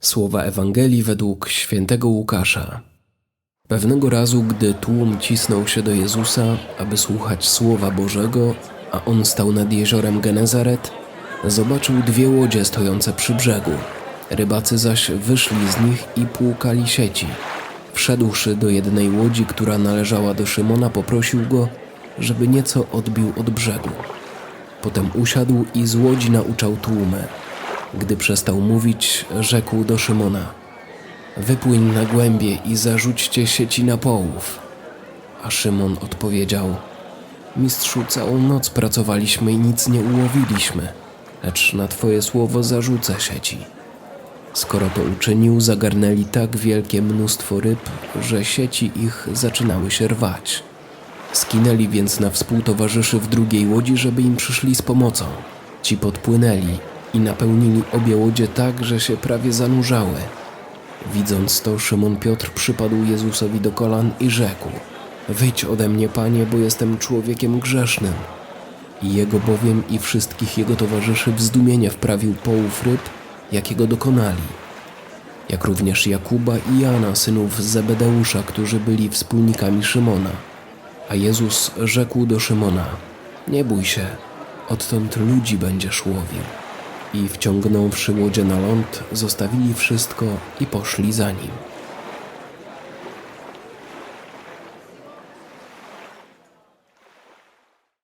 Słowa Ewangelii według świętego Łukasza. Pewnego razu, gdy tłum cisnął się do Jezusa, aby słuchać Słowa Bożego, a on stał nad jeziorem Genezaret, zobaczył dwie łodzie stojące przy brzegu. Rybacy zaś wyszli z nich i płukali sieci. Wszedłszy do jednej łodzi, która należała do Szymona, poprosił go, żeby nieco odbił od brzegu. Potem usiadł i z łodzi nauczał tłumy. Gdy przestał mówić, rzekł do Szymona: Wypłyń na głębie i zarzućcie sieci na połów. A Szymon odpowiedział: Mistrzu, całą noc pracowaliśmy i nic nie ułowiliśmy, lecz na Twoje słowo zarzucę sieci. Skoro to uczynił, zagarnęli tak wielkie mnóstwo ryb, że sieci ich zaczynały się rwać. Skinęli więc na współtowarzyszy w drugiej łodzi, żeby im przyszli z pomocą. Ci podpłynęli i napełnili obie łodzie tak, że się prawie zanurzały. Widząc to, Szymon Piotr przypadł Jezusowi do kolan i rzekł: Wyjdź ode mnie, panie, bo jestem człowiekiem grzesznym. Jego bowiem i wszystkich jego towarzyszy w zdumienie wprawił połów ryb, jakiego dokonali. Jak również Jakuba i Jana, synów Zebedeusza, którzy byli wspólnikami Szymona. A Jezus rzekł do Szymona: Nie bój się, odtąd ludzi będziesz łowił. I wciągnąwszy łodzie na ląd, zostawili wszystko i poszli za nim.